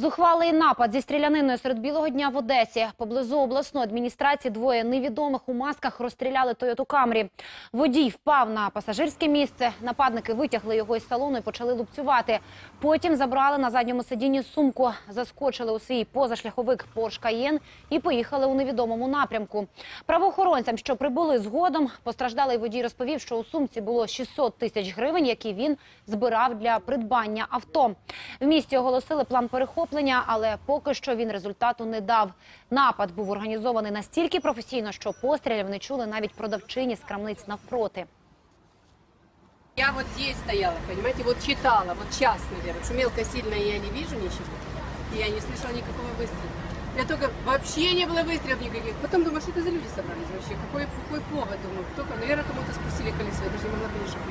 Зухвалий напад зі стріляниною серед білого дня в Одесі. Поблизу обласної адміністрації двоє невідомих у масках розстріляли Тойоту Камрі. Водій впав на пасажирське місце. Нападники витягли його із салону і почали лупцювати. Потім забрали на задньому сидінні сумку, заскочили у свій позашляховик Porsche Cayenne і поїхали у невідомому напрямку. Правоохоронцям, що прибули згодом, постраждалий водій розповів, що у сумці було 600 тисяч гривень, які він збирав для придбання авто. В місті оголосили план перехоплення, але поки що він результату не дав. Напад був організований настільки професійно, що пострілів не чули навіть продавчині з крамниць навпроти. Я вот здесь стояла, понимаете, вот читала, вот час, наверное, потому что мелко сильно я не вижу ничего, и я не слышала никакого выстрела. Я только вообще не было выстрелов никаких. Потом думаю, что это за люди собрались вообще, какой, какой повод, думаю, кто, наверное, кому-то спустили колесо, я даже не могла понять, что происходит.